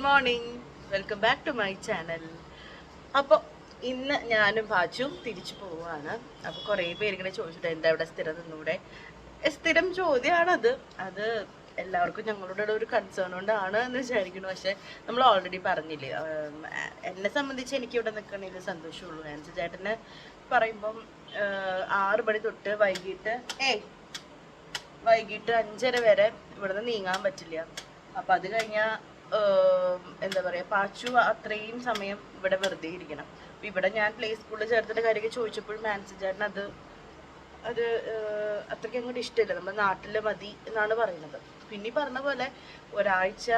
Good morning. Welcome back to my channel. അപ്പോൾ ഇന്ന് ഞാനും പാച്ചും തിരിച്ചു പോവാണ് അപ്പോൾ കുറേ പേര് ഇങ്ങനെ ചോദിച്ചിട്ട് എന്താ ഇവിടെ സ്ഥിരം നിന്നൂടെ? സ്ഥിരം ചോദ്യമാണത് അത് എല്ലാവർക്കും ഞങ്ങളുടെ ഒരു കൺസേൺ കൊണ്ടാണ് എന്ന് വിചാരിക്കുന്നു. പക്ഷെ നമ്മൾ ഓൾറെഡി പറഞ്ഞില്ലേ എന്നെ സംബന്ധിച്ച് എനിക്ക് ഇവിടെ നിൽക്കണതിൽ സന്തോഷമുള്ളൂ. ആൻസി ചേട്ടന് പറയുമ്പം ആറ് മണി തൊട്ട് വൈകിട്ട് ഏയ് വൈകിട്ട് അഞ്ചര വരെ ഇവിടുന്ന് നീങ്ങാൻ പറ്റില്ല. അപ്പൊ അത് കഴിഞ്ഞാൽ എന്താ പറയാ പാച്ചു അത്രയും സമയം ഇവിടെ വെറുതെ ഇരിക്കണം. അപ്പൊ ഇവിടെ ഞാൻ പ്ലേ സ്കൂളിൽ ചേർത്തിട്ട് കാര്യമൊക്കെ ചോദിച്ചപ്പോഴും മാനസി ചേട്ടൻ അത് അത് അത്രയ്ക്ക് അങ്ങോട്ട് ഇഷ്ടമില്ല. നമ്മുടെ നാട്ടിൽ മതി എന്നാണ് പറയുന്നത്. പിന്നെ പറഞ്ഞ പോലെ ഒരാഴ്ച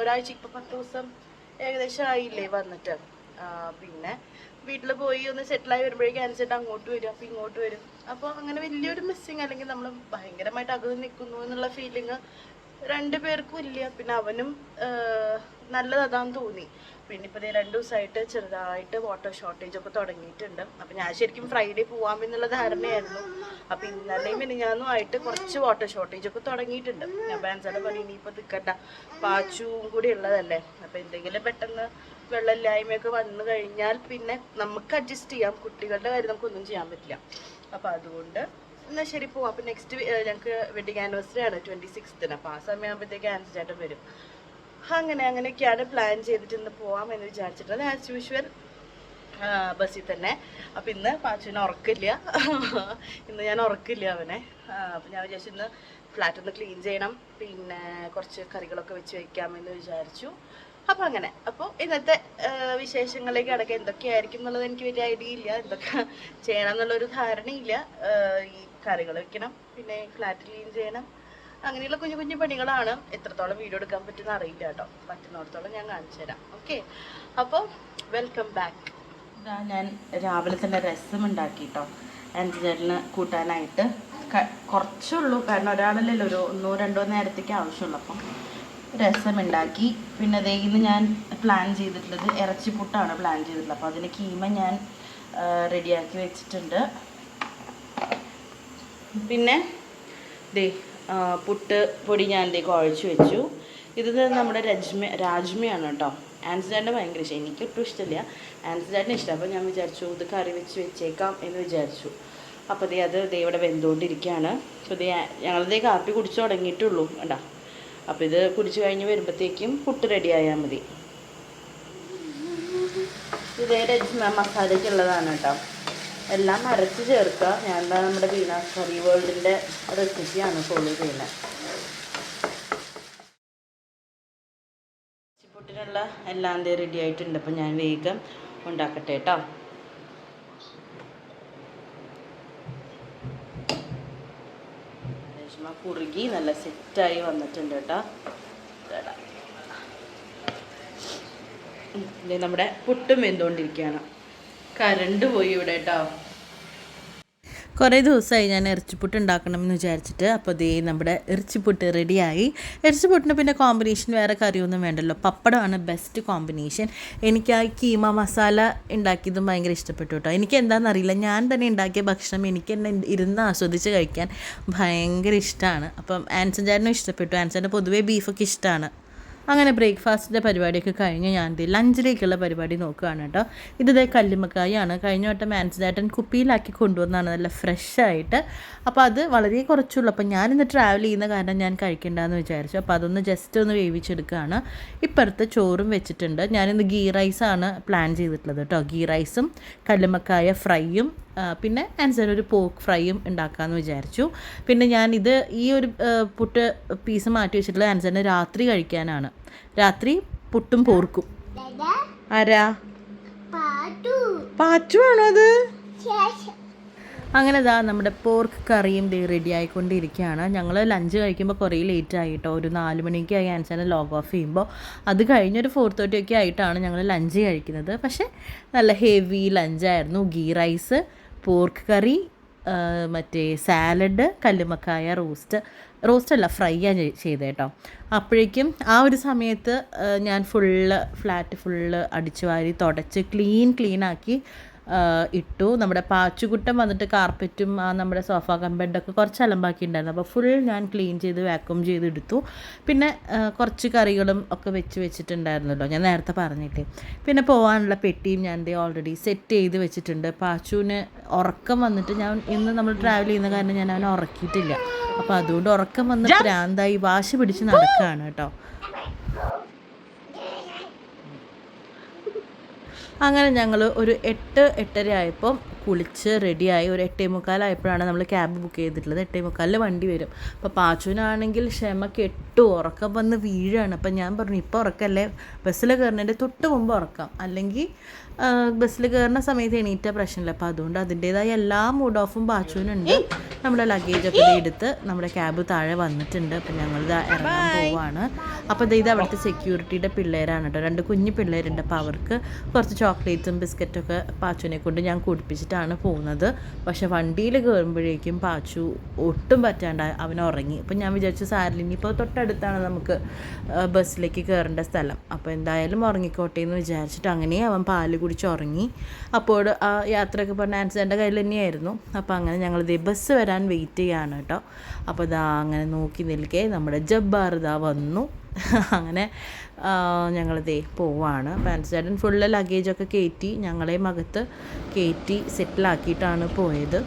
ഒരാഴ്ച ഇപ്പൊ പത്ത് ദിവസം ഏകദേശം ആയില്ലേ വന്നിട്ട്. പിന്നെ വീട്ടിൽ പോയി ഒന്ന് സെറ്റിലായി വരുമ്പോഴേക്കും അനുസരിച്ച് അങ്ങോട്ട് വരും അപ്പൊ ഇങ്ങോട്ട് വരും. അപ്പൊ അങ്ങനെ വലിയൊരു മിസ്സിങ് അല്ലെങ്കിൽ നമ്മൾ ഭയങ്കരമായിട്ട് അകന്ന് നിൽക്കുന്നു എന്നുള്ള ഫീലിംഗ് രണ്ടു പേർക്കും ഇല്ല. പിന്നെ അവനും നല്ലതാന്ന് നല്ലത് തോന്നി. പിന്നെ ഇപ്പോൾ രണ്ട് ദിവസമായിട്ട് ചെറുതായിട്ട് വാട്ടർ ഷോർട്ടേജ് ഒക്കെ തുടങ്ങിയിട്ടുണ്ട്. അപ്പം ഞാൻ ശരിക്കും ഫ്രൈഡേ പോവാം എന്നുള്ള ധാരണയായിരുന്നു. അപ്പം ഇന്നലെയും മിനിഞ്ഞാന്നും ആയിട്ട് കുറച്ച് വാട്ടർ ഷോർട്ടേജ് ഒക്കെ തുടങ്ങിയിട്ടുണ്ട്. അപ്പം ആൻസറുടെ പറഞ്ഞു ഇനിയിപ്പോൾ നിൽക്കണ്ട പാച്ചുവും കൂടി ഉള്ളതല്ലേ? അപ്പം എന്തെങ്കിലും പെട്ടെന്ന് വെള്ളമില്ലായ്മയൊക്കെ വന്നു കഴിഞ്ഞാൽ പിന്നെ നമുക്ക് അഡ്ജസ്റ്റ് ചെയ്യാം. കുട്ടികളുടെ കാര്യം നമുക്കൊന്നും ചെയ്യാൻ പറ്റില്ല. അപ്പം അതുകൊണ്ട് എന്നാൽ ശരി പോവാം. അപ്പം നെക്സ്റ്റ് ഞങ്ങൾക്ക് വെഡിങ് ആനിവേഴ്സറി ആണ്. ട്വന്റി സിക്സ്ത്തിന് അപ്പോൾ ആ സമയമാകുമ്പോഴത്തേക്ക് ആൻസ് ചേട്ടൻ വരും. അങ്ങനെ അങ്ങനെയൊക്കെയാണ് പ്ലാൻ ചെയ്തിട്ട് ഇന്ന് പോവാം എന്ന് വിചാരിച്ചിട്ടുള്ളത് ആസ് യൂഷ്വൽ ബസ്സിൽ തന്നെ. അപ്പം ഇന്ന് പാച്ചുവിനെ ഉറക്കില്ല. ഇന്ന് ഞാൻ ഉറക്കില്ല അവനെ. അപ്പം ഞാൻ വിചാരിച്ചു ഇന്ന് ഫ്ലാറ്റ് ഒന്ന് ക്ലീൻ ചെയ്യണം. പിന്നെ കുറച്ച് കറികളൊക്കെ വെച്ച് വയ്ക്കാമെന്ന് വിചാരിച്ചു. അപ്പം അങ്ങനെ. അപ്പോൾ ഇന്നത്തെ വിശേഷങ്ങളിലേക്ക് അടക്കം എന്തൊക്കെയായിരിക്കും എന്നുള്ളത് എനിക്ക് വലിയ ഐഡിയ ഇല്ല. എന്തൊക്കെ ചെയ്യണം എന്നുള്ളൊരു ധാരണയില്ല. ഈ കറികൾ വെക്കണം. പിന്നെ ഫ്ലാറ്റ് ക്ലീൻ ചെയ്യണം. അങ്ങനെയുള്ള കുഞ്ഞു കുഞ്ഞു പണികളാണ് എത്രത്തോളം വീഡിയോ എടുക്കാൻ പറ്റുന്ന അറിയില്ല കേട്ടോ. പറ്റുന്നിടത്തോളം ഞാൻ കാണിച്ചു തരാം. ഓക്കെ അപ്പോൾ വെൽക്കം ബാക്ക് ഞാൻ രാവിലെ തന്നെ രസം ഉണ്ടാക്കി കേട്ടോ കൂട്ടാനായിട്ട്. കുറച്ചേ ഉള്ളൂ കാരണം ഒരാളല്ലല്ലോ ഒരു ഒന്നോ രണ്ടോ നേരത്തേക്ക് ആവശ്യമുള്ളൂ. അപ്പം രസം ഉണ്ടാക്കി. പിന്നെ അതേ ഇന്ന് ഞാൻ പ്ലാൻ ചെയ്തിട്ടുള്ളത് ഇറച്ചിപ്പുട്ടാണ് പ്ലാൻ ചെയ്തിട്ടുള്ളത്. അപ്പോൾ അതിന് കീമ ഞാൻ റെഡിയാക്കി വെച്ചിട്ടുണ്ട്. പിന്നെ ദേ പുട്ട് പൊടി ഞാൻ ദേ കുഴച്ച് വെച്ചു. ഇത് നമ്മുടെ രജ്മ രാജ്മയാണ് കേട്ടോ ആൻസിഡാന്റെ ഭയങ്കര ഇഷ്ടം. എനിക്ക് ഒട്ടും ഇഷ്ടമില്ല. ആൻസിഡാറ്റിന് ഇഷ്ടം. അപ്പോൾ ഞാൻ വിചാരിച്ചു ഇത് കറി വെച്ച് വെച്ചേക്കാം എന്ന് വിചാരിച്ചു. അപ്പോൾ ദേ അത് ദേ ഇവിടെ വെന്തുകൊണ്ടിരിക്കുകയാണ് അപ്പോൾ ദേ ഞങ്ങളിതേ കാപ്പി കുടിച്ചു തുടങ്ങിയിട്ടുള്ളൂ. കേട്ടോ അപ്പോൾ ഇത് കുടിച്ചു കഴിഞ്ഞ് വരുമ്പോഴത്തേക്കും പുട്ട് റെഡി ആയാൽ മതി. ഇതേ രജ്മ മസാലയ്ക്കുള്ളതാണ് കേട്ടോ എല്ലാം അരച്ച് ചേർക്കുക. ഞാൻ നമ്മുടെ വീണ കറി വേൾഡിന്റെ റെസിപ്പിയാണ് ഫോളോ ചെയ്യുന്നത് ഉച്ചപ്പൊട്ടിനുള്ള എല്ലാം റെഡി ആയിട്ടുണ്ട്. അപ്പം ഞാൻ വേഗം ഉണ്ടാക്കട്ടെ കേട്ടോ കുറുകി നല്ല സെറ്റായി വന്നിട്ടുണ്ട് കേട്ടോ നമ്മുടെ പുട്ടും വെന്തുകൊണ്ടിരിക്കുകയാണ്. കരണ്ട് പോയി ഇവിടെ കേട്ടോ കുറേ ദിവസമായി ഞാൻ ഇറച്ചിപ്പുട്ട് ഉണ്ടാക്കണം എന്ന് വിചാരിച്ചിട്ട് അപ്പോൾ ദേ നമ്മുടെ ഇറച്ചിപ്പുട്ട് റെഡിയായി. ഇറച്ചിപ്പുട്ടിന് പിന്നെ കോമ്പിനേഷൻ വേറെ കറിയൊന്നും വേണ്ടല്ലോ. പപ്പടമാണ് ബെസ്റ്റ് കോമ്പിനേഷൻ എനിക്ക് ആ കീമ മസാല ഉണ്ടാക്കിയതും ഭയങ്കര ഇഷ്ടപ്പെട്ടു കേട്ടോ എനിക്ക് എന്താണെന്നറിയില്ല ഞാൻ തന്നെ ഉണ്ടാക്കിയ ഭക്ഷണം എനിക്ക് തന്നെ ഇരുന്ന് ആസ്വദിച്ച് കഴിക്കാൻ ഭയങ്കര ഇഷ്ടമാണ് അപ്പം ആൻസൻ ചേട്ടനും ഇഷ്ടപ്പെട്ടു. ആൻസന്റെ പൊതുവേ ബീഫൊക്കെ ഇഷ്ടമാണ് അങ്ങനെ ബ്രേക്ക്ഫാസ്റ്റിന്റെ പരിപാടിയൊക്കെ കഴിഞ്ഞ് ഞാൻ ലഞ്ചിലേക്കുള്ള പരിപാടി നോക്കുകയാണ് കേട്ടോ. ഇത് കല്ലുമ്മക്കായാണ്. കഴിഞ്ഞ വട്ടം മാൻസിഡാട്ടൻ കുപ്പിയിലാക്കി കൊണ്ടുവന്നാണ് നല്ല ഫ്രഷ് ആയിട്ട്. അപ്പോൾ അത് വളരെ കുറച്ചുള്ളൂ. അപ്പോൾ ഞാനിന്ന് ട്രാവൽ ചെയ്യുന്ന കാരണം ഞാൻ കഴിക്കണ്ടെന്ന് വിചാരിച്ചു. അപ്പോൾ അതൊന്ന് ജസ്റ്റ് ഒന്ന് വേവിച്ചെടുക്കുകയാണ്. ഇപ്പുറത്ത് ചോറും വെച്ചിട്ടുണ്ട്. ഞാനിന്ന് ഗീ റൈസാണ് പ്ലാൻ ചെയ്തിട്ടുള്ളത് കേട്ടോ. ഗീ റൈസും കല്ലുമ്മക്കായ ഫ്രൈയും പിന്നെ ആൻസർ ഒരു പോക്ക് ഫ്രൈയും ഉണ്ടാക്കാമെന്ന് വിചാരിച്ചു. പിന്നെ ഞാൻ ഇത് ഈ ഒരു പുട്ട് പീസ് മാറ്റി വെച്ചിട്ടുള്ള ആൻസറിന് രാത്രി കഴിക്കാനാണ്. രാത്രി പുട്ടും പോർക്കും. ആരാ? പാച്ചു ആണോ അത്? അങ്ങനെ ഇതാ നമ്മുടെ പോർക്ക് കറിയും ദേ റെഡി ആയിക്കൊണ്ടിരിക്കുകയാണ്. ഞങ്ങൾ ലഞ്ച് കഴിക്കുമ്പോൾ കുറേ ലേറ്റ് ആയിട്ടോ ഒരു നാല് മണിക്ക് ആയി ആൻസറിനെ ലോഗ് ഓഫ് ചെയ്യുമ്പോൾ അത് കഴിഞ്ഞൊരു ഫോർ തേർട്ടി ഒക്കെ ആയിട്ടാണ് ഞങ്ങൾ ലഞ്ച് കഴിക്കുന്നത്. പക്ഷേ നല്ല ഹെവി ലഞ്ചായിരുന്നു ഗീ റൈസ് പോർക്ക് കറി മറ്റേ സാലഡ് കല്ലുമക്കായ റോസ്റ്റ്. റോസ്റ്റ് അല്ല ഫ്രൈ ആണ് ചെയ്തത് കേട്ടോ അപ്പോഴേക്കും ആ ഒരു സമയത്ത് ഞാൻ ഫുള്ള് ഫ്ലാറ്റ് ഫുള്ള് അടിച്ചു വാരി തുടച്ച് ക്ലീൻ ക്ലീൻ ആക്കി ഇട്ടു. നമ്മുടെ പാച്ചുകുട്ടം വന്നിട്ട് കാർപ്പറ്റും ആ നമ്മുടെ സോഫ കം ബെഡൊക്കെ കുറച്ച് അലമ്പാക്കി ഉണ്ടായിരുന്നു അപ്പോൾ ഫുൾ ഞാൻ ക്ലീൻ ചെയ്ത് വാക്വം ചെയ്ത് എടുത്തു. പിന്നെ കുറച്ച് കറികളും ഒക്കെ വെച്ച് വെച്ചിട്ടുണ്ടായിരുന്നല്ലോ. ഞാൻ നേരത്തെ പറഞ്ഞിട്ട് പിന്നെ പോകാനുള്ള പെട്ടിയും ഞാൻ ദേ ഓൾറെഡി സെറ്റ് ചെയ്ത് വെച്ചിട്ടുണ്ട്. പാച്ചുവിന് ഉറക്കം വന്നിട്ട് ഞാൻ ഇന്ന് നമ്മൾ ട്രാവൽ ചെയ്യുന്ന കാരണം ഞാൻ അവനെ ഉറക്കിയിട്ടില്ല. അപ്പോൾ അതുകൊണ്ട് ഉറക്കം വന്ന് ഭ്രാന്തായി വാശി പിടിച്ച് നടക്കുകയാണ് കേട്ടോ. അങ്ങനെ ഞങ്ങൾ ഒരു എട്ട് എട്ടര ആയപ്പോൾ കുളിച്ച് റെഡിയായി ഒരു എട്ടേ മുക്കാലായപ്പോഴാണ് നമ്മൾ ക്യാബ് ബുക്ക് ചെയ്തിട്ടുള്ളത്. എട്ടേ മുക്കാലിൽ വണ്ടി വരും. അപ്പോൾ പാച്ചുവിനാണെങ്കിൽ ക്ഷമ കെട്ടു. ഉറക്കം വന്ന് വീഴാണ്. അപ്പം ഞാൻ പറഞ്ഞു ഇപ്പോൾ ഉറക്കല്ലേ? ബസ്സിൽ കയറുന്നതിന്റെ തൊട്ട് മുമ്പ് ഉറക്കാം. അല്ലെങ്കിൽ ബസ്സിൽ കയറുന്ന സമയത്ത് എണീറ്റ പ്രശ്നമില്ല. അപ്പോൾ അതുകൊണ്ട് അതിന്റേതായ എല്ലാ മൂഡ് ഓഫും പാച്ചുവിനുണ്ട്. നമ്മുടെ ലഗേജൊക്കെ ഒക്കെ എടുത്ത് നമ്മുടെ ക്യാബ് താഴെ വന്നിട്ടുണ്ട്. അപ്പം ഞങ്ങളിത് ഇറങ്ങാൻ പോവാണ്. അപ്പോൾ ഇത് അവിടുത്തെ സെക്യൂരിറ്റിയുടെ പിള്ളേരാണ് കേട്ടോ രണ്ട് കുഞ്ഞു പിള്ളേരുണ്ട്. അപ്പോൾ അവർക്ക് കുറച്ച് ചോക്ലേറ്റ്സും ബിസ്ക്കറ്റൊക്കെ പാച്ചുവിനെ കൊണ്ട് ഞാൻ കുടിപ്പിച്ചിട്ടാണ് പോകുന്നത്. പക്ഷേ വണ്ടിയിൽ കയറുമ്പോഴേക്കും പാച്ചു ഒട്ടും പറ്റാണ്ട് അവൻ ഉറങ്ങി. അപ്പം ഞാൻ വിചാരിച്ചു സാരില്ല ഇനിയിപ്പോൾ തൊട്ടടുത്താണ് നമുക്ക് ബസ്സിലേക്ക് കയറേണ്ട സ്ഥലം. അപ്പോൾ എന്തായാലും ഉറങ്ങിക്കോട്ടെ എന്ന് വിചാരിച്ചിട്ട് അങ്ങനെ അവൻ പാൽ കുടിച്ച് ഉറങ്ങി. അപ്പോൾ ആ യാത്രയൊക്കെ പറഞ്ഞ ആൻസിഡന്റെ കയ്യിൽ തന്നെയായിരുന്നു. അപ്പോൾ അങ്ങനെ ഞങ്ങൾ ഇതേ ബസ് വരാൻ വെയിറ്റ് ചെയ്യാണ് കേട്ടോ അപ്പോൾ ഇതാ അങ്ങനെ നോക്കി നിൽക്കേ നമ്മുടെ ജബ്ബാർ ഇതാ വന്നു. അങ്ങനെ ഞങ്ങളിതേ പോവാണ്. പാൻസ് ചേട്ടൻ ഫുള്ള് ലഗേജൊക്കെ കയറ്റി ഞങ്ങളെയും അകത്ത് കയറ്റി സെറ്റിലാക്കിയിട്ടാണ് പോയത്.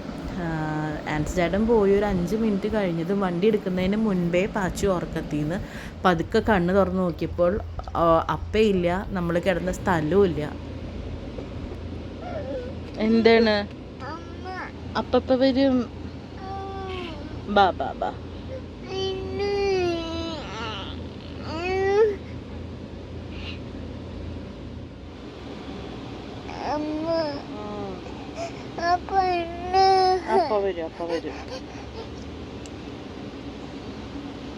ആൻസിഡേട്ടൻ പോയി ഒരു അഞ്ച് മിനിറ്റ് കഴിഞ്ഞതും വണ്ടി എടുക്കുന്നതിന് മുൻപേ പാച്ചു ഉറക്കത്തിന്ന് പതുക്കെ കണ്ണ് തുറന്ന് നോക്കിയപ്പോൾ അപ്പേ ഇല്ല നമ്മൾ കിടന്ന സ്ഥലവും ഇല്ല എന്താണ് അപ്പപ്പ വരും. ബാ ബാ ബാ. വരും അപ്പ വരും.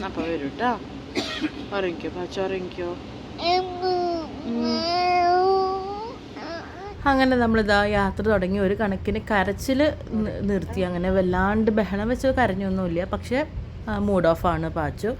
അപ്പ വരും കേട്ടോ ഉറങ്ങിക്കോ പാച്ച അങ്ങനെ നമ്മളിതാ യാത്ര തുടങ്ങി. ഒരു കണക്കിന് കരച്ചിൽ നിർത്തി. അങ്ങനെ വല്ലാണ്ട് ബഹളം വെച്ച് കരഞ്ഞൊന്നുമില്ല. പക്ഷേ മൂഡ് ഓഫ് ആണ് പാച്ചു.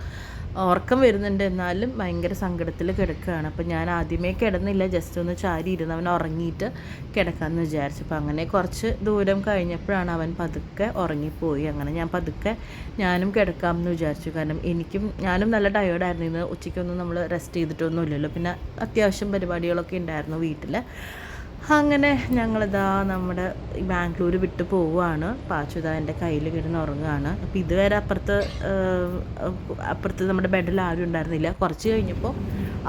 ഉറക്കം വരുന്നുണ്ട്. എന്നാലും ഭയങ്കര സങ്കടത്തിൽ കിടക്കുകയാണ്. അപ്പം ഞാൻ ആദ്യമേ കിടന്നില്ല. ജസ്റ്റ് ഒന്ന് ചാരി ഇരുന്ന് അവൻ ഉറങ്ങിയിട്ട് കിടക്കാമെന്ന് വിചാരിച്ചു. അപ്പം അങ്ങനെ കുറച്ച് ദൂരം കഴിഞ്ഞപ്പോഴാണ് അവൻ പതുക്കെ ഉറങ്ങിപ്പോയി. അങ്ങനെ ഞാൻ പതുക്കെ ഞാനും കിടക്കാമെന്ന് വിചാരിച്ചു. കാരണം എനിക്കും ഞാനും നല്ല ടയേർഡായിരുന്നു ഇന്ന് ഉച്ചയ്ക്കൊന്നും നമ്മൾ റെസ്റ്റ് ചെയ്തിട്ടൊന്നും ഇല്ലല്ലോ പിന്നെ അത്യാവശ്യം പരിപാടികളൊക്കെ ഉണ്ടായിരുന്നു വീട്ടിൽ അങ്ങനെ ഞങ്ങളിതാ നമ്മുടെ ബാംഗ്ലൂർ വിട്ട് പോവുകയാണ് പാച്ചുതാ എന്റെ കയ്യിൽ കിടന്ന് ഉറങ്ങുകയാണ് അപ്പോൾ ഇതുവരെ അപ്പുറത്ത് അപ്പുറത്ത് നമ്മുടെ ബെഡിൽ ആരും ഉണ്ടായിരുന്നില്ല. കുറച്ച് കഴിഞ്ഞപ്പോൾ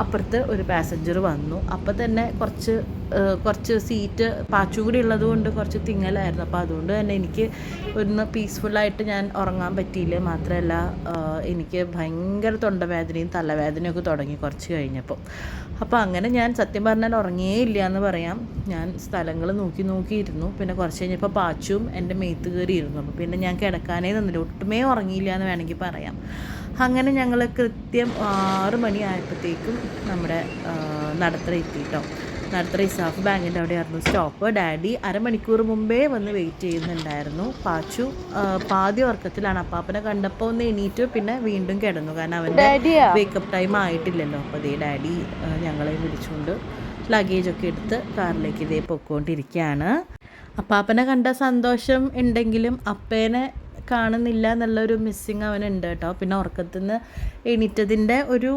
അപ്പുറത്ത് ഒരു പാസഞ്ചർ വന്നു. അപ്പോൾ തന്നെ കുറച്ച് കുറച്ച് സീറ്റ് പാച്ചും കൂടി ഉള്ളത് കൊണ്ട് കുറച്ച് തിങ്ങലായിരുന്നു. അപ്പോൾ അതുകൊണ്ട് തന്നെ എനിക്ക് ഒന്ന് പീസ്ഫുള്ളായിട്ട് ഞാൻ ഉറങ്ങാൻ പറ്റിയില്ല. മാത്രമല്ല എനിക്ക് ഭയങ്കര തൊണ്ടവേദനയും ഒക്കെ തുടങ്ങി കുറച്ച് കഴിഞ്ഞപ്പോൾ അപ്പോൾ അങ്ങനെ ഞാൻ സത്യം പറഞ്ഞാൽ ഉറങ്ങിയേ ഇല്ല എന്ന് പറയാം. ഞാൻ സ്ഥലങ്ങൾ നോക്കി നോക്കിയിരുന്നു പിന്നെ കുറച്ച് കഴിഞ്ഞപ്പോൾ പാച്ചും എന്റെ മേത്ത് കയറിയിരുന്നു. അപ്പോൾ പിന്നെ ഞാൻ കിടക്കാനേ നിന്നില്ല. ഒട്ടുമേ ഉറങ്ങിയില്ല എന്ന് വേണമെങ്കിൽ പറയാം. അങ്ങനെ ഞങ്ങൾ കൃത്യം ആറ് മണി ആയപ്പോഴത്തേക്കും നമ്മുടെ നടത്തറ എത്തി കേട്ടോ നടത്തറ ഇസാഫ് ബാങ്കിന്റെ അവിടെയായിരുന്നു സ്റ്റോപ്പ്. ഡാഡി അരമണിക്കൂർ മുമ്പേ വന്ന് വെയിറ്റ് ചെയ്യുന്നുണ്ടായിരുന്നു. പാച്ചു പാതി ഉറക്കത്തിലാണ്. അപ്പാപ്പനെ കണ്ടപ്പോൾ ഒന്ന് എണീറ്റു പിന്നെ വീണ്ടും കിടന്നു. കാരണം അവന്റെ വേക്കപ്പ് ടൈം ആയിട്ടില്ലല്ലോ. അപ്പോൾ അതേ ഡാഡി ഞങ്ങളെ വിളിച്ചുകൊണ്ട് ലഗേജൊക്കെ എടുത്ത് കാറിലേക്ക് ഇതേ പൊക്കോണ്ടിരിക്കുകയാണ് അപ്പാപ്പനെ കണ്ട സന്തോഷം ഉണ്ടെങ്കിലും അപ്പേനെ കാണുന്നില്ല എന്നുള്ളൊരു മിസ്സിങ് അവനുണ്ട് കേട്ടോ. പിന്നെ ഉറക്കത്തിൽ നിന്ന് എണീറ്റതിന്റെ ഒരു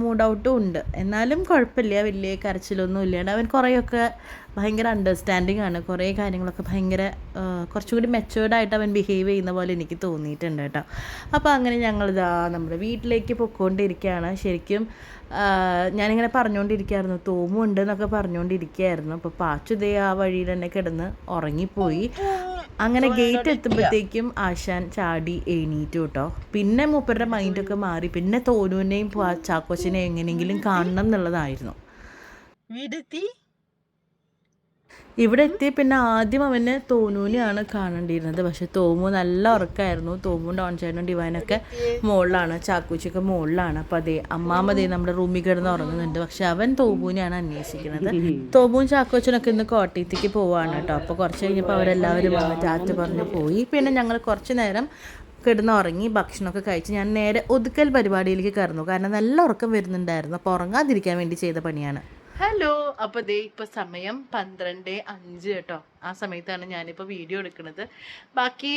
മൂഡ് ഔട്ടും ഉണ്ട്. എന്നാലും കുഴപ്പമില്ല വലിയ കരച്ചിലൊന്നും ഇല്ലാണ്ട് അവൻ കുറേയൊക്കെ ഭയങ്കര അണ്ടർസ്റ്റാൻഡിങ് ആണ്. കുറേ കാര്യങ്ങളൊക്കെ ഭയങ്കര കുറച്ചുകൂടി കുറച്ചും കൂടി മെച്ചുവേർഡായിട്ട് അവൻ ബിഹേവ് ചെയ്യുന്ന പോലെ എനിക്ക് തോന്നിയിട്ടുണ്ട് കേട്ടോ. അപ്പോൾ അങ്ങനെ ഞങ്ങളിതാ നമ്മുടെ വീട്ടിലേക്ക് പൊയ്ക്കൊണ്ടിരിക്കുകയാണ്. ശരിക്കും ഞാനിങ്ങനെ പറഞ്ഞുകൊണ്ടിരിക്കുകയായിരുന്നു. തോമുണ്ട് എന്നൊക്കെ പറഞ്ഞുകൊണ്ടിരിക്കുകയായിരുന്നു. അപ്പോൾ പാച്ചു ദേ ആ വഴിയിൽ തന്നെ കിടന്ന് ഉറങ്ങിപ്പോയി. അങ്ങനെ ഗേറ്റ് എത്തുമ്പോഴത്തേക്കും ആശാൻ ചാടി എണീറ്റു കേട്ടോ പിന്നെ മൂപ്പരുടെ മൈൻഡൊക്കെ മാറി. പിന്നെ തോനുവിനെയും ചാക്കോച്ചനെയും എങ്ങനെയെങ്കിലും കാണണം എന്നുള്ളതായിരുന്നു. വീടെത്തി. ഇവിടെ എത്തി പിന്നെ ആദ്യം അവന് തോനൂനെയാണ് കാണേണ്ടിയിരുന്നത്. പക്ഷെ തോമു നല്ല ഉറക്കമായിരുന്നു തോമും ഡോൺ ചേട്ടനും ഡിവാനൊക്കെ മുകളിലാണ് ചാക്കൂച്ചൊക്കെ മുകളിലാണ്. അപ്പോൾ അതേ അമ്മാമതേ നമ്മുടെ റൂമിൽ കിടന്ന് ഉറങ്ങുന്നുണ്ട്. പക്ഷെ അവൻ തോമുവിനെയാണ് അന്വേഷിക്കുന്നത്. തോമുവും ചാക്കോച്ചനൊക്കെ ഇന്ന് കോട്ടയത്തേക്ക് പോവാണ് കേട്ടോ. അപ്പോൾ കുറച്ച് കഴിഞ്ഞപ്പോൾ അവരെല്ലാവരും വന്ന് ചാറ്റ് പറഞ്ഞ് പോയി. പിന്നെ ഞങ്ങൾ കുറച്ച് നേരം കിടന്നുറങ്ങി ഭക്ഷണമൊക്കെ കഴിച്ച് ഞാൻ നേരെ ഒതുക്കൽ പരിപാടിയിലേക്ക് കയറുന്നു കാരണം നല്ല ഉറക്കം വരുന്നുണ്ടായിരുന്നു. അപ്പോൾ ഉറങ്ങാതിരിക്കാൻ വേണ്ടി ചെയ്ത പണിയാണ്. ഹലോ അപ്പോൾ ദേ ഇപ്പോൾ സമയം പന്ത്രണ്ട് അഞ്ച് കേട്ടോ. ആ സമയത്താണ് ഞാനിപ്പോൾ വീഡിയോ എടുക്കുന്നത്. ബാക്കി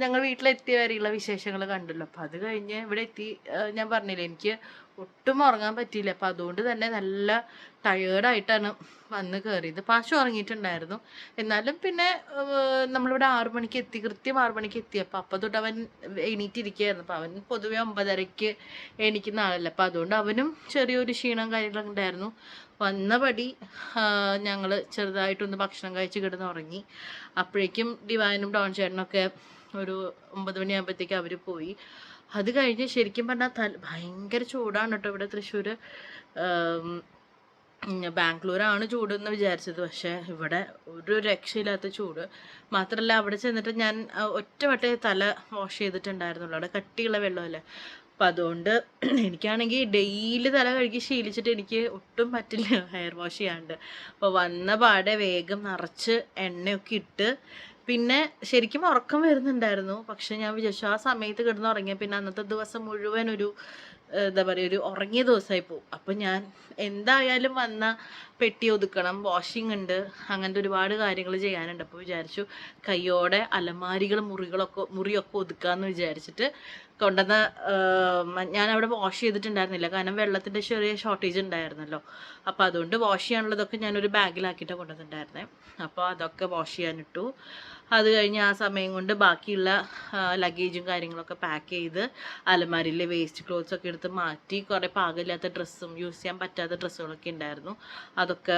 ഞങ്ങൾ വീട്ടിലെത്തിയ വരെയുള്ള വിശേഷങ്ങൾ കണ്ടല്ലോ. അപ്പോൾ അത് കഴിഞ്ഞ് ഇവിടെ എത്തി ഞാൻ പറഞ്ഞില്ലേ എനിക്ക് ഒട്ടും ഉറങ്ങാൻ പറ്റിയില്ല. അപ്പോൾ അതുകൊണ്ട് തന്നെ നല്ല ടയേർഡായിട്ടാണ് വന്ന് കയറിയത് പാശു ഉറങ്ങിയിട്ടുണ്ടായിരുന്നു. എന്നാലും പിന്നെ നമ്മളിവിടെ ആറു മണിക്ക് എത്തി. കൃത്യം ആറു മണിക്ക് എത്തി അപ്പോൾ അപ്പ തൊട്ട് അവൻ എണീറ്റിരിക്കുകയായിരുന്നു. അപ്പോൾ അവൻ പൊതുവെ ഒമ്പതരയ്ക്ക് എണീക്കുന്ന ആളല്ല. അപ്പോൾ അതുകൊണ്ട് അവനും ചെറിയൊരു ക്ഷീണം കാര്യങ്ങളൊക്കെ ഉണ്ടായിരുന്നു. വന്നപടി ഞങ്ങൾ ചെറുതായിട്ടൊന്ന് ഭക്ഷണം കഴിച്ച് കിടന്ന് ഉറങ്ങി. അപ്പോഴേക്കും ഡിവാനും ഡോൺ ചേട്ടനൊക്കെ ഒരു ഒമ്പത് മണിയാകുമ്പോഴത്തേക്ക് അവർ പോയി. അത് കഴിഞ്ഞ് ശരിക്കും പറഞ്ഞാൽ ഭയങ്കര ചൂടാണ് കേട്ടോ ഇവിടെ തൃശ്ശൂർ ബാംഗ്ലൂരാണ് ചൂടെന്ന് വിചാരിച്ചത്. പക്ഷേ ഇവിടെ ഒരു രക്ഷയില്ലാത്ത ചൂട്. മാത്രമല്ല അവിടെ ചെന്നിട്ട് ഞാൻ ഒറ്റവട്ടേ ഒറ്റ വട്ടേ തല വാഷ് ചെയ്തിട്ടുണ്ടായിരുന്നുള്ളൂ. അവിടെ കട്ടിയുള്ള വെള്ളമല്ലേ. അപ്പം അതുകൊണ്ട് എനിക്കാണെങ്കിൽ ഡെയിലി തല കഴുകി ശീലിച്ചിട്ട് എനിക്ക് ഒട്ടും പറ്റില്ല ഹെയർ വാഷ് ചെയ്യാണ്ട്. അപ്പോൾ വന്ന പാടെ വേഗം നിറച്ച് എണ്ണയൊക്കെ ഇട്ട് പിന്നെ ശരിക്കും ഉറക്കം വരുന്നുണ്ടായിരുന്നു. പക്ഷെ ഞാൻ വിചാരിച്ചു ആ സമയത്ത് കിടന്ന് പിന്നെ അന്നത്തെ ദിവസം മുഴുവൻ ഒരു എന്താ പറയുക ഒരു ഉറങ്ങിയ ദിവസമായി പോകും അപ്പം ഞാൻ എന്തായാലും വന്ന പെട്ടി ഒതുക്കണം വാഷിംഗ് ഉണ്ട് അങ്ങനത്തെ ഒരുപാട് കാര്യങ്ങൾ ചെയ്യാനുണ്ട്. അപ്പോൾ വിചാരിച്ചു കയ്യോടെ അലമാരികൾ മുറികളൊക്കെ മുറിയൊക്കെ ഒതുക്കാമെന്ന് വിചാരിച്ചിട്ട് കൊണ്ടുവന്ന ഞാൻ അവിടെ വാഷ് ചെയ്തിട്ടുണ്ടായിരുന്നില്ല. കാരണം വെള്ളത്തിന്റെ ചെറിയ ഷോർട്ടേജ് ഉണ്ടായിരുന്നല്ലോ. അപ്പോൾ അതുകൊണ്ട് വാഷ് ചെയ്യാനുള്ളതൊക്കെ ഞാനൊരു ബാഗിലാക്കിയിട്ട് കൊണ്ടുവന്നിട്ടുണ്ടായിരുന്നേ. അപ്പോൾ അതൊക്കെ വാഷ് ചെയ്യാനിട്ടു. അത് കഴിഞ്ഞ് ആ സമയം കൊണ്ട് ബാക്കിയുള്ള ലഗേജും കാര്യങ്ങളൊക്കെ പാക്ക് ചെയ്ത് അലമാരിയിലെ വേസ്റ്റ് ക്ലോത്ത്സ് ഒക്കെ എടുത്ത് മാറ്റി. കുറേ പാകമില്ലാത്ത ഡ്രസ്സും യൂസ് ചെയ്യാൻ പറ്റാത്ത ഡ്രസ്സുകളൊക്കെ ഉണ്ടായിരുന്നു. അതൊക്കെ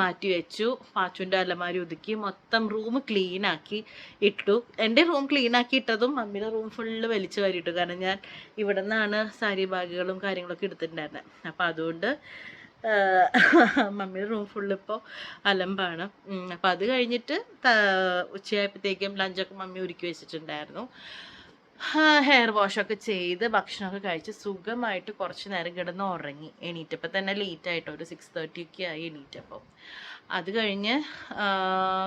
മാറ്റി വെച്ചു. പാച്ചുവിന്റെ അലമാരി ഒതുക്കി. മൊത്തം റൂം ക്ലീനാക്കി ഇട്ടു. എന്റെ റൂം ക്ലീനാക്കി ഇട്ടതും മമ്മിയുടെ റൂം ഫുള്ള് വലിച്ചു വാരിയിട്ടു. കാരണം ഞാൻ ഇവിടെ നിന്നാണ് സാരി ബാഗുകളും കാര്യങ്ങളൊക്കെ എടുത്തിട്ടുണ്ടായിരുന്നത് അപ്പോൾ അതുകൊണ്ട് മമ്മിയുടെ റൂം ഫുള്ള് ഇപ്പോൾ അലമ്പാണ്. അപ്പോൾ അത് കഴിഞ്ഞിട്ട് ഉച്ചയായപ്പോഴത്തേക്കും ലഞ്ചൊക്കെ മമ്മി ഒരുക്കി വെച്ചിട്ടുണ്ടായിരുന്നു. ഹെയർ വാഷൊക്കെ ചെയ്ത് ഭക്ഷണമൊക്കെ കഴിച്ച് സുഖമായിട്ട് കുറച്ച് നേരം കിടന്ന് ഉറങ്ങി. എണീറ്റപ്പോൾ തന്നെ ലേറ്റ് ആയിട്ട് ഒരു സിക്സ് തേർട്ടി ഒക്കെ ആയി എണീറ്റപ്പോൾ അത് കഴിഞ്ഞ്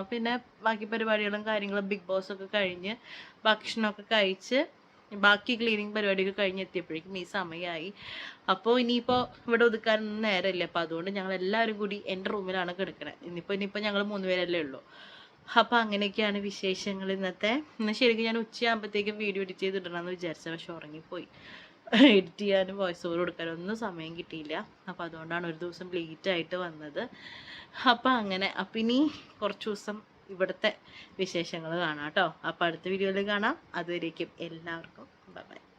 പിന്നെ ബാക്കി പരിപാടികളും കാര്യങ്ങളും ബിഗ് ബോസ് ഒക്കെ കഴിഞ്ഞ് ഭക്ഷണമൊക്കെ കഴിച്ച് ബാക്കി ക്ലീനിങ് പരിപാടിയൊക്കെ കഴിഞ്ഞ് എത്തിയപ്പോഴേക്കും ഈ സമയമായി അപ്പോൾ ഇനിയിപ്പോൾ ഇവിടെ ഒതുക്കാനൊന്നും നേരമില്ല. അപ്പോൾ അതുകൊണ്ട് ഞങ്ങൾ എല്ലാവരും കൂടി എന്റെ റൂമിലാണ് കിടക്കണത് ഇനിയിപ്പോൾ ഇനിയിപ്പോൾ ഞങ്ങൾ മൂന്ന് പേരല്ലേ ഉള്ളൂ. അപ്പോൾ അങ്ങനെയൊക്കെയാണ് വിശേഷങ്ങൾ ഇന്നത്തെ. എന്നാൽ ശരിക്കും ഞാൻ ഉച്ചയാകുമ്പോഴത്തേക്കും വീഡിയോ എഡിറ്റ് ചെയ്ത് ഇടണമെന്ന് വിചാരിച്ചത്. പക്ഷെ ഉറങ്ങിപ്പോയി. എഡിറ്റ് ചെയ്യാനും വോയിസ് ഓവർ കൊടുക്കാനും ഒന്നും സമയം കിട്ടിയില്ല. അപ്പോൾ അതുകൊണ്ടാണ് ഒരു ദിവസം ലേറ്റ് ആയിട്ട് വന്നത്. അപ്പോൾ അങ്ങനെ. അപ്പം ഇനി കുറച്ച് ദിവസം ഇവിടുത്തെ വിശേഷങ്ങൾ കാണാം കേട്ടോ. അപ്പോൾ അടുത്ത വീഡിയോയിൽ കാണാം. അതുവരേക്കും എല്ലാവർക്കും. ബൈ